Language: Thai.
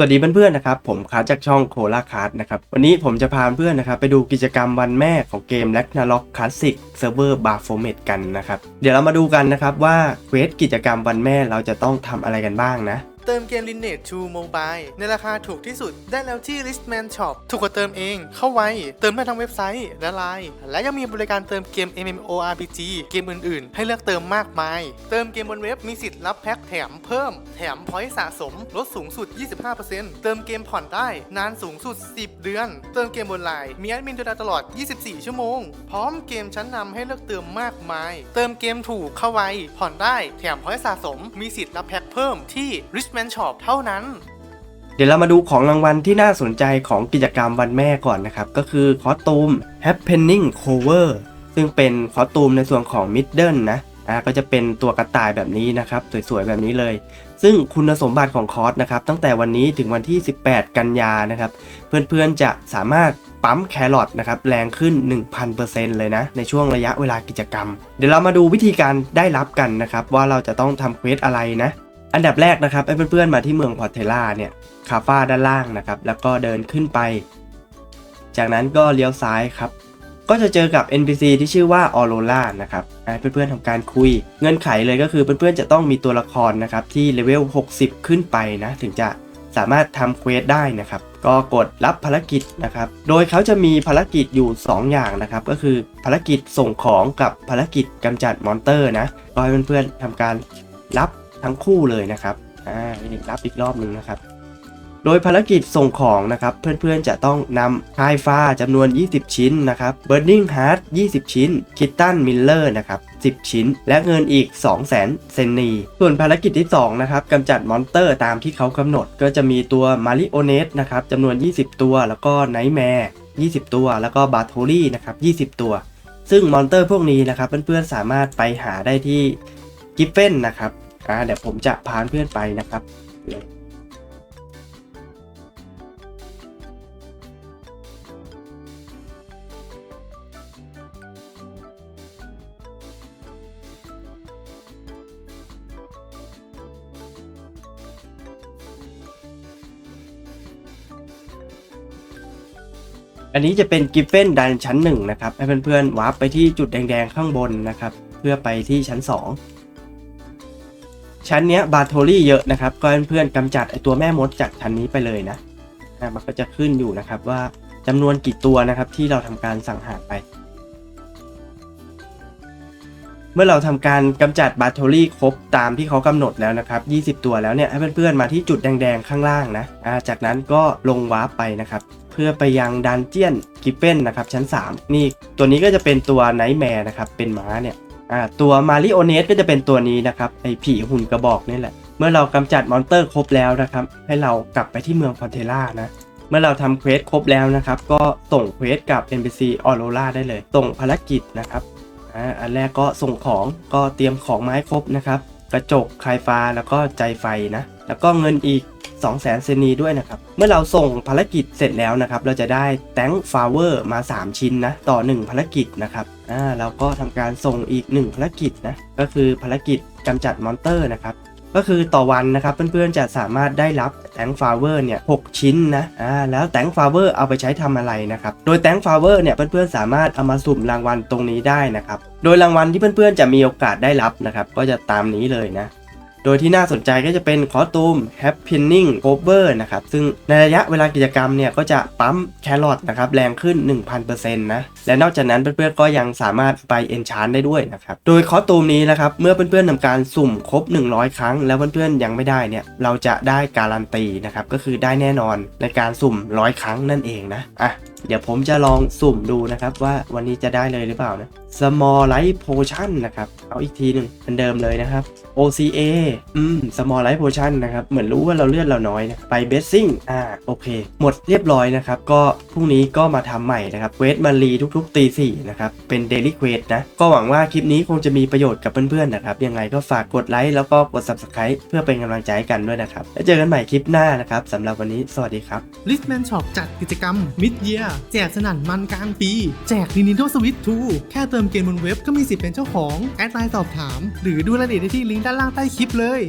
สวัสดีเพื่อนๆนะครับผมคาร์จากช่องโคลาคาร์นะครับวันนี้ผมจะพาเพื่อนๆนะครับไปดูกิจกรรมวันแม่ของเกม r a g n a r o k Classic Server b a r f o m e t กันนะครับเดี๋ยวเรามาดูกันนะครับว่าเควสกิจกรรมวันแม่เราจะต้องทำอะไรกันบ้างนะ เติมเกม Lineage 2 Mobile ในราคาถูกที่สุดได้แล้วที่ Listman Shop ถูกกว่าเติมเอง เข้าไว้ เติมได้ทั้งเว็บไซต์และไลน์และยังมีบริการเติมเกม MMORPG เกมอื่นๆ ให้เลือกเติมมากมาย เติมเกมบนเว็บมีสิทธิ์รับแพ็คแถมเพิ่ม แถมพอยต์สะสม ลดสูงสุด 25%เติมเกมผ่อนได้นานสูงสุด 10 เดือน เติมเกมบนไลน์มีแอดมินดูแลตลอด 24 ชั่วโมง พร้อมเกมชั้นนำให้เลือกเติมมากมาย เติมเกมถูกเข้าไว้ผ่อนได้แถมพอยต์สะสม มีสิทธิ์รับแพ็ค เพิ่มที่ Richman Shop เท่านั้น เดี๋ยวเรามาดูของรางวัลที่น่าสนใจของกิจกรรมวันแม่ก่อนนะครับ ก็คือคอสตูม Happening Cover ซึ่งเป็นคอสตูมในส่วนของ Middle นะอ่าก็จะเป็นตัวกระต่ายแบบนี้นะครับ สวยๆ แบบนี้เลย ซึ่งคุณสมบัติของคอร์สนะครับ ตั้งแต่วันนี้ถึงวันที่ 18 กันยานะครับ เพื่อนๆ จะสามารถปั๊มแครอทนะครับ แรงขึ้น 1,000%เลยนะ ในช่วงระยะเวลากิจกรรม เดี๋ยวเรามาดูวิธีการได้รับกันนะครับ ว่าเราจะต้องทำเควสอะไรนะ อันดับแรกนะครับให้เพื่อนๆมาที่เมืองพอร์เทล่าเนี่ยคาฟ้าด้านล่างนะครับ แล้วก็เดินขึ้นไป จากนั้นก็เลี้ยวซ้ายครับ ก็จะเจอกับ NPC ที่ชื่อว่าออโรล่านะครับให้เพื่อนๆทำการคุย เงื่อนไขเลยก็คือเพื่อนๆจะต้องมีตัวละครนะครับที่เลเวล 60 ขึ้นไปนะถึงจะสามารถทำเควสได้นะครับ ก็กดรับภารกิจนะครับ โดยเขาจะมีภารกิจอยู่ 2 อย่างนะครับ ก็คือภารกิจส่งของกับภารกิจกำจัดมอนเตอร์นะก็ให้เพื่อนๆทำการรับ ทั้งคู่เลยนะครับอ่านี่รับอีกรอบหนึ่งนะครับ โดยภารกิจส่งของนะครับ เพื่อนๆจะต้องนำคายฟ้าจำนวน 20 ชิ้นนะครับ Burning Heart 20 ชิ้น Kitten Miller นะครับ10 ชิ้น และเงินอีก 200,000 เซนนี ส่วนภารกิจที่ 2 นะครับกำจัดมอนสเตอร์ตามที่เขากำหนด ก็จะมีตัว Marionette นะครับจำนวน 20 ตัว แล้วก็ Nightmare 20 ตัว แล้วก็ b a t o r y นะครับ20 ตัว ซึ่งมอนสเตอร์พวกนี้นะครับเพื่อนๆสามารถไปหาได้ที่กิฟเฟนนะครับ อ่าเดี๋ยวผมจะพาเพื่อนไปนะครับอันนี้จะเป็นกิฟเฟนดันชั้นหนึ่งนะครับให้เพื่อนๆวาร์ปไปที่จุดแดงๆข้างบนนะครับ เพื่อไปที่ชั้น 2 ชั้นเนี้ยบาโทรี่เยอะนะครับ ก็เพื่อนๆกำจัดไอตัวแม่มดจากชั้นนี้ไปเลยนะอะมันก็จะขึ้นอยู่นะครับว่าจำนวนกี่ตัวนะครับที่เราทำการสังหารไป เมื่อเราทำการกำจัดบาโทรี่ครบตามที่เขากำหนดแล้วนะครับ 20 ตัวแล้วเนี่ยให้เพื่อนๆมาที่จุดแดงๆข้างล่างนะาจากนั้นก็ลงวาร์ปไปนะครับ เพื่อไปยังดันเจียนกิฟเฟนนะครับชั้น 3 นี่ตัวนี้ก็จะเป็นตัวไนท์แมร์นะครับเป็นม้าเนี่ย อ่าตัวมาริโอเนสก็จะเป็นตัวนี้นะครับไอผีหุ่นกระบอกนี่แหละ เมื่อเรากำจัดมอนเตอร์ครบแล้วนะครับ ให้เรากลับไปที่เมืองพอนเทล่านะเมื่อเราทำเควสครบแล้วนะครับ ก็ส่งเควสกับ NPC ออโรล่าได้เลย ส่งภารกิจนะครับอันแรกก็ส่งของก็เตรียมของไม้ครบนะครับ กระจกคายฟ้าแล้วก็ใจไฟนะ แล้วก็เงินอีก 2 0 0 0 0 0เซนีด้วยนะครับ เมื่อเราส่งภารกิจเสร็จแล้วนะครับ เราจะได้แตงฟลาเวอร์มา 3 ชิ้นนะ ต่อ 1 ภารกิจนะครับ อ่าเราก็ทำการส่งอีก 1 ภารกิจนะ ก็คือภารกิจกำจัดมอนเตอร์นะครับก็คือต่อวันนะครับเพื่อนๆจะสามารถได้รับแตงฟลาเวอร์เนี่ยหกชิ้นนะอ่าแล้วแตงฟลาเวอร์เอาไปใช้ทำอะไรนะครับโดยแตงฟลาเวอร์เนี่ยเพื่อนๆสามารถเอามาสุ่มรางวัลตรงนี้ได้นะครับโดยรางวัลที่เพื่อนๆจะมีโอกาสได้รับนะครับก็จะตามนี้เลยนะ ดยที่น่าสนใจก็จะเป็นคอตูม Happening Cover นะครับ ซึ่งในระยะเวลากิจกรรมเนี่ยก็จะปั๊มแครอทนะครับแรงขึ้น 1,000%นะ และนอกจากนั้นเพื่อนๆก็ยังสามารถไป Enchant ได้ด้วยนะครับ โดยคอตูมนี้นะครับ เมื่อเพื่อนๆทำการสุ่มครบ 100 ครั้ง แล้วเพื่อนๆยังไม่ได้เนี่ยเราจะได้การันตีนะครับก็คือได้แน่นอนในการสุ่ม 100 ครั้งนั่นเองนะอะ เดี๋ยวผมจะลองสุ่มดูนะครับว่าวันนี้จะได้เลยหรือเปล่านะ Small Light Potion นะครับ เอาอีกทีหนึ่งเหมือนเดิมเลยนะครับ OCA อืม Small Light Potion นะครับ เหมือนรู้ว่าเราเลือดเราน้อยนะ ไป Bessing อ่า โอเค หมดเรียบร้อยนะครับ ก็พรุ่งนี้ก็มาทำใหม่นะครับ เวทมารีทุกๆตีสี่นะครับ เป็น Daily Quest นะ ก็หวังว่าคลิปนี้คงจะมีประโยชน์กับเพื่อนๆนะครับ ยังไงก็ฝากกดไลค์แล้วก็กด Subscribe เพื่อเป็นกำลังใจให้กันด้วยนะครับ แล้วเจอกันใหม่คลิปหน้านะครับสำหรับวันนี้ สวัสดีครับ Listman Shop จัดกิจกรรม Mid Year แจกสนั่นมันกลางปี แจก Nintendo Switch 2 แค่เติมเกมบนเว็บก็มีสิทธิ์เป็นเจ้าของ แอดไลน์สอบถาม หรือดูรายละเอียดได้ที่ลิงก์ด้านล่างใต้คลิปเลย